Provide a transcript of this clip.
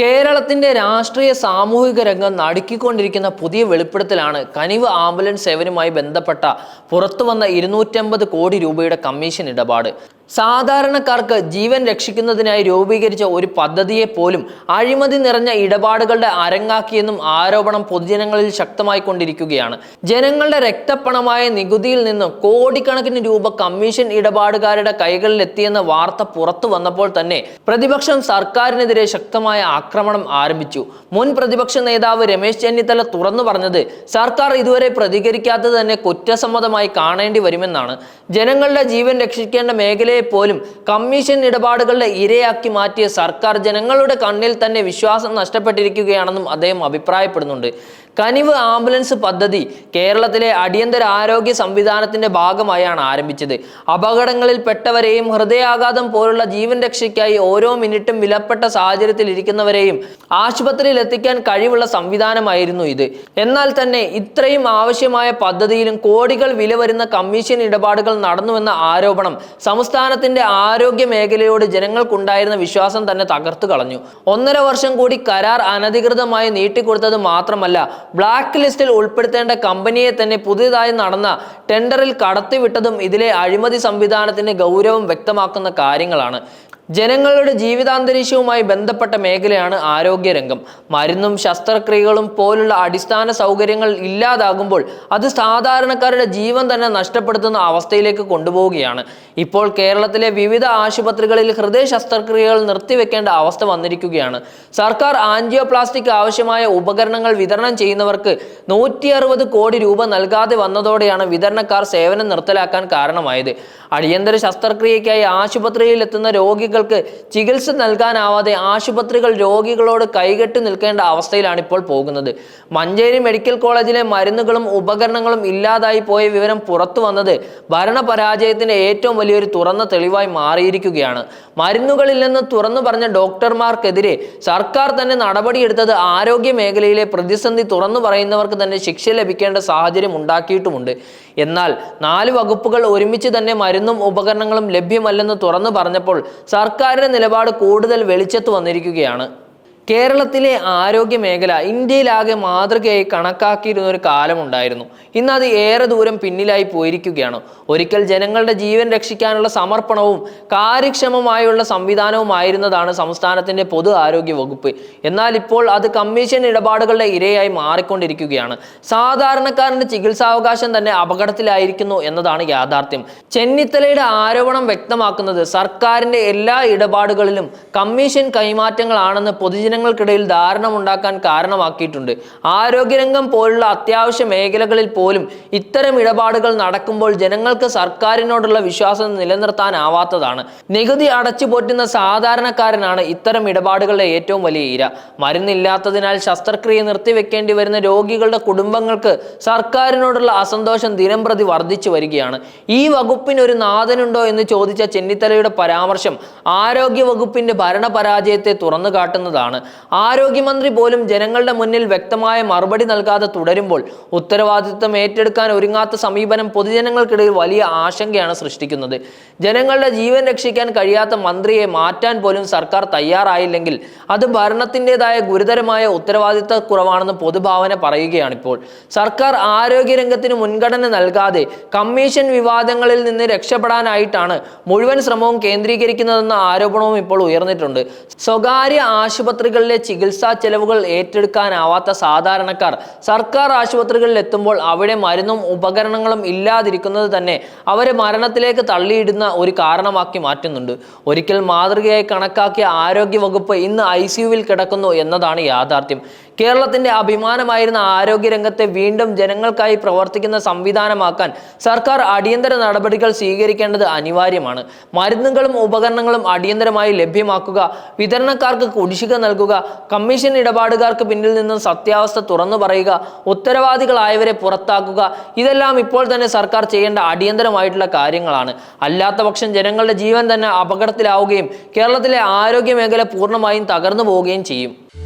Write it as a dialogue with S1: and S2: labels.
S1: കേരളത്തിന്റെ രാഷ്ട്രീയ സാമൂഹിക രംഗം നടുക്കിക്കൊണ്ടിരിക്കുന്ന പുതിയ വെളിപ്പെടുത്തലാണ് കനിവ് ആംബുലൻസ് സേവനവുമായി ബന്ധപ്പെട്ട പുറത്തുവന്ന ഇരുന്നൂറ്റമ്പത് കോടി രൂപയുടെ കമ്മീഷൻ ഇടപാട് സാധാരണക്കാർക്ക് ജീവൻ രക്ഷിക്കുന്നതിനായി രൂപീകരിച്ച ഒരു പദ്ധതിയെ പോലും അഴിമതി നിറഞ്ഞ ഇടപാടുകളുടെ അരങ്ങാക്കിയെന്നും ആരോപണം പൊതുജനങ്ങളിൽ ശക്തമായി കൊണ്ടിരിക്കുകയാണ് ജനങ്ങളുടെ രക്തപ്പണമായ നികുതിയിൽ നിന്ന് കോടിക്കണക്കിന് രൂപ കമ്മീഷൻ ഇടപാടുകാരുടെ എത്തിയെന്ന വാർത്ത പുറത്തു വന്നപ്പോൾ തന്നെ പ്രതിപക്ഷം സർക്കാരിനെതിരെ ശക്തമായ ആക്രമണം ആരംഭിച്ചു മുൻ പ്രതിപക്ഷ നേതാവ് രമേശ് ചെന്നിത്തല തുറന്നു പറഞ്ഞത് സർക്കാർ ഇതുവരെ പ്രതികരിക്കാത്തത് തന്നെ കുറ്റസമ്മതമായി കാണേണ്ടി വരുമെന്നാണ് ജനങ്ങളുടെ ജീവൻ രക്ഷിക്കേണ്ട മേഖലയെ പോലും കമ്മീഷൻ ഇടപാടുകളുടെ ഇരയാക്കി മാറ്റിയ സർക്കാർ ജനങ്ങളുടെ കണ്ണിൽ തന്നെ വിശ്വാസം നഷ്ടപ്പെട്ടിരിക്കുകയാണെന്നും അദ്ദേഹം അഭിപ്രായപ്പെടുന്നുണ്ട് കനിവ് ആംബുലൻസ് പദ്ധതി കേരളത്തിലെ അടിയന്തര ആരോഗ്യ സംവിധാനത്തിന്റെ ഭാഗമായാണ് ആരംഭിച്ചത് അപകടങ്ങളിൽ പെട്ടവരെയും ഹൃദയാഘാതം പോലുള്ള ജീവൻ രക്ഷയ്ക്കായി ഓരോ മിനിറ്റും വിലപ്പെട്ട സാഹചര്യത്തിൽ ഇരിക്കുന്നവരെയും ആശുപത്രിയിൽ എത്തിക്കാൻ കഴിവുള്ള സംവിധാനമായിരുന്നു ഇത് എന്നാൽ തന്നെ ഇത്രയും ആവശ്യമായ പദ്ധതിയിലും കോടികൾ വില വരുന്ന കമ്മീഷൻ ഇടപാടുകൾ നടന്നുവെന്ന ആരോപണം സംസ്ഥാനത്തിന്റെ ആരോഗ്യ മേഖലയോട് ജനങ്ങൾക്കുണ്ടായിരുന്ന വിശ്വാസം തന്നെ തകർത്തു കളഞ്ഞു ഒന്നര വർഷം കൂടി കരാർ അനധികൃതമായി നീട്ടിക്കൊടുത്തത് മാത്രമല്ല ബ്ലാക്ക് ലിസ്റ്റിൽ ഉൾപ്പെടുത്തേണ്ട കമ്പനിയെ തന്നെ പുതിയതായി നടന്ന ടെൻഡറിൽ കടത്തിവിട്ടതും ഇതിലെ അഴിമതി സംവിധാനത്തിന്റെ ഗൗരവം വ്യക്തമാക്കുന്ന കാര്യങ്ങളാണ് ജനങ്ങളുടെ ജീവിതാന്തരീക്ഷവുമായി ബന്ധപ്പെട്ട മേഖലയാണ് ആരോഗ്യരംഗം മരുന്നും ശസ്ത്രക്രിയകളും പോലുള്ള അടിസ്ഥാന സൗകര്യങ്ങൾ ഇല്ലാതാകുമ്പോൾ അത് സാധാരണക്കാരുടെ ജീവൻ തന്നെ നഷ്ടപ്പെടുത്തുന്ന അവസ്ഥയിലേക്ക് കൊണ്ടുപോവുകയാണ് ഇപ്പോൾ കേരളത്തിലെ വിവിധ ആശുപത്രികളിൽ ഹൃദയ ശസ്ത്രക്രിയകൾ നിർത്തിവെക്കേണ്ട അവസ്ഥ വന്നിരിക്കുകയാണ് സർക്കാർ ആൻജിയോപ്ലാസ്റ്റിക് ആവശ്യമായ ഉപകരണങ്ങൾ വിതരണം ചെയ്യുന്നവർക്ക് നൂറ്റി കോടി രൂപ നൽകാതെ വന്നതോടെയാണ് വിതരണക്കാർ സേവനം നിർത്തലാക്കാൻ കാരണമായത് അടിയന്തര ശസ്ത്രക്രിയയ്ക്കായി ആശുപത്രിയിൽ എത്തുന്ന രോഗി രോഗികൾക്ക് ചികിത്സ നൽകാനാവാതെ ആശുപത്രികൾ രോഗികളോട് കൈകെട്ടി നിൽക്കേണ്ട അവസ്ഥയിലാണ് ഇപ്പോൾ പോകുന്നത് മഞ്ചേരി മെഡിക്കൽ കോളേജിലെ മരുന്നുകളും ഉപകരണങ്ങളും ഇല്ലാതായി പോയ വിവരം പുറത്തു വന്നത് ഭരണപരാജയത്തിന്റെ ഏറ്റവും വലിയൊരു തുറന്ന തെളിവായി മാറിയിരിക്കുകയാണ് മരുന്നുകളില്ലെന്ന് തുറന്നു പറഞ്ഞ ഡോക്ടർമാർക്കെതിരെ സർക്കാർ തന്നെ നടപടിയെടുത്തത് ആരോഗ്യ മേഖലയിലെ പ്രതിസന്ധി തുറന്നു പറയുന്നവർക്ക് തന്നെ ശിക്ഷ ലഭിക്കേണ്ട സാഹചര്യം ഉണ്ടാക്കിയിട്ടുമുണ്ട് എന്നാൽ നാല് വകുപ്പുകൾ ഒരുമിച്ച് തന്നെ മരുന്നും ഉപകരണങ്ങളും ലഭ്യമല്ലെന്ന് തുറന്നു പറഞ്ഞപ്പോൾ സർക്കാരിന്റെ നിലപാട് കൂടുതൽ വെളിച്ചത്ത് വന്നിരിക്കുകയാണ് കേരളത്തിലെ ആരോഗ്യ മേഖല ഇന്ത്യയിലാകെ മാതൃകയായി കണക്കാക്കിയിരുന്ന ഒരു കാലമുണ്ടായിരുന്നു ഇന്ന് അത് ഏറെ ദൂരം പിന്നിലായി പോയിരിക്കുകയാണ് ഒരിക്കൽ ജനങ്ങളുടെ ജീവൻ രക്ഷിക്കാനുള്ള സമർപ്പണവും കാര്യക്ഷമമായുള്ള സംവിധാനവുമായിരുന്നതാണ് സംസ്ഥാനത്തിൻ്റെ പൊതു ആരോഗ്യ വകുപ്പ് എന്നാൽ ഇപ്പോൾ അത് കമ്മീഷൻ ഇടപാടുകളുടെ ഇരയായി മാറിക്കൊണ്ടിരിക്കുകയാണ് സാധാരണക്കാരൻ്റെ ചികിത്സാവകാശം തന്നെ അപകടത്തിലായിരിക്കുന്നു എന്നതാണ് യാഥാർത്ഥ്യം ചെന്നിത്തലയുടെ ആരോപണം വ്യക്തമാക്കുന്നത് സർക്കാരിൻ്റെ എല്ലാ ഇടപാടുകളിലും കമ്മീഷൻ കൈമാറ്റങ്ങളാണെന്ന് പൊതുജന ധാരണ ധാരണമുണ്ടാക്കാൻ കാരണമാക്കിയിട്ടുണ്ട് ആരോഗ്യരംഗം പോലുള്ള അത്യാവശ്യ മേഖലകളിൽ പോലും ഇത്തരം ഇടപാടുകൾ നടക്കുമ്പോൾ ജനങ്ങൾക്ക് സർക്കാരിനോടുള്ള വിശ്വാസം നിലനിർത്താനാവാത്തതാണ് നികുതി അടച്ചു പോറ്റുന്ന സാധാരണക്കാരനാണ് ഇത്തരം ഇടപാടുകളുടെ ഏറ്റവും വലിയ ഇര മരുന്നില്ലാത്തതിനാൽ ശസ്ത്രക്രിയ നിർത്തിവെക്കേണ്ടി വരുന്ന രോഗികളുടെ കുടുംബങ്ങൾക്ക് സർക്കാരിനോടുള്ള അസന്തോഷം ദിനം പ്രതി വർദ്ധിച്ചു വരികയാണ് ഈ വകുപ്പിന് ഒരു നാഥനുണ്ടോ എന്ന് ചോദിച്ച ചെന്നിത്തലയുടെ പരാമർശം ആരോഗ്യ വകുപ്പിന്റെ ഭരണപരാജയത്തെ തുറന്നു കാട്ടുന്നതാണ് ആരോഗ്യമന്ത്രി പോലും ജനങ്ങളുടെ മുന്നിൽ വ്യക്തമായ മറുപടി നൽകാതെ തുടരുമ്പോൾ ഉത്തരവാദിത്വം ഏറ്റെടുക്കാൻ ഒരുങ്ങാത്ത സമീപനം പൊതുജനങ്ങൾക്കിടയിൽ വലിയ ആശങ്കയാണ് സൃഷ്ടിക്കുന്നത് ജനങ്ങളുടെ ജീവൻ രക്ഷിക്കാൻ കഴിയാത്ത മന്ത്രിയെ മാറ്റാൻ പോലും സർക്കാർ തയ്യാറായില്ലെങ്കിൽ അത് ഭരണത്തിൻ്റെതായ ഗുരുതരമായ ഉത്തരവാദിത്ത കുറവാണെന്ന് പൊതുഭാവന പറയുകയാണിപ്പോൾ സർക്കാർ ആരോഗ്യരംഗത്തിന് മുൻഗണന നൽകാതെ കമ്മീഷൻ വിവാദങ്ങളിൽ നിന്ന് രക്ഷപ്പെടാനായിട്ടാണ് മുഴുവൻ ശ്രമവും കേന്ദ്രീകരിക്കുന്നതെന്ന ആരോപണവും ഇപ്പോൾ ഉയർന്നിട്ടുണ്ട് സ്വകാര്യ ആശുപത്രി ആശുപത്രികളിലെ ചികിത്സാ ചെലവുകൾ ഏറ്റെടുക്കാനാവാത്ത സാധാരണക്കാർ സർക്കാർ ആശുപത്രികളിൽ എത്തുമ്പോൾ അവിടെ മരുന്നും ഉപകരണങ്ങളും ഇല്ലാതിരിക്കുന്നത് തന്നെ അവരെ മരണത്തിലേക്ക് തള്ളിയിടുന്ന ഒരു കാരണമാക്കി മാറ്റുന്നുണ്ട് ഒരിക്കൽ മാതൃകയായി കണക്കാക്കിയ ആരോഗ്യ വകുപ്പ് ഇന്ന് ഐ സിയുവിൽ കിടക്കുന്നു എന്നതാണ് യാഥാർത്ഥ്യം കേരളത്തിന്റെ അഭിമാനമായിരുന്ന ആരോഗ്യരംഗത്തെ വീണ്ടും ജനങ്ങൾക്കായി പ്രവർത്തിക്കുന്ന സംവിധാനമാക്കാൻ സർക്കാർ അടിയന്തര നടപടികൾ സ്വീകരിക്കേണ്ടത് അനിവാര്യമാണ് മരുന്നുകളും ഉപകരണങ്ങളും അടിയന്തരമായി ലഭ്യമാക്കുക വിതരണക്കാർക്ക് കുടിശ്ശിക നൽകുക കമ്മീഷൻ ഇടപാടുകാർക്ക് പിന്നിൽ നിന്നും സത്യാവസ്ഥ തുറന്നു പറയുക ഉത്തരവാദികളായവരെ പുറത്താക്കുക ഇതെല്ലാം ഇപ്പോൾ തന്നെ സർക്കാർ ചെയ്യേണ്ട അടിയന്തരമായിട്ടുള്ള കാര്യങ്ങളാണ് അല്ലാത്ത പക്ഷം ജനങ്ങളുടെ ജീവൻ തന്നെ അപകടത്തിലാവുകയും കേരളത്തിലെ ആരോഗ്യ മേഖല പൂർണ്ണമായും തകർന്നു പോവുകയും ചെയ്യും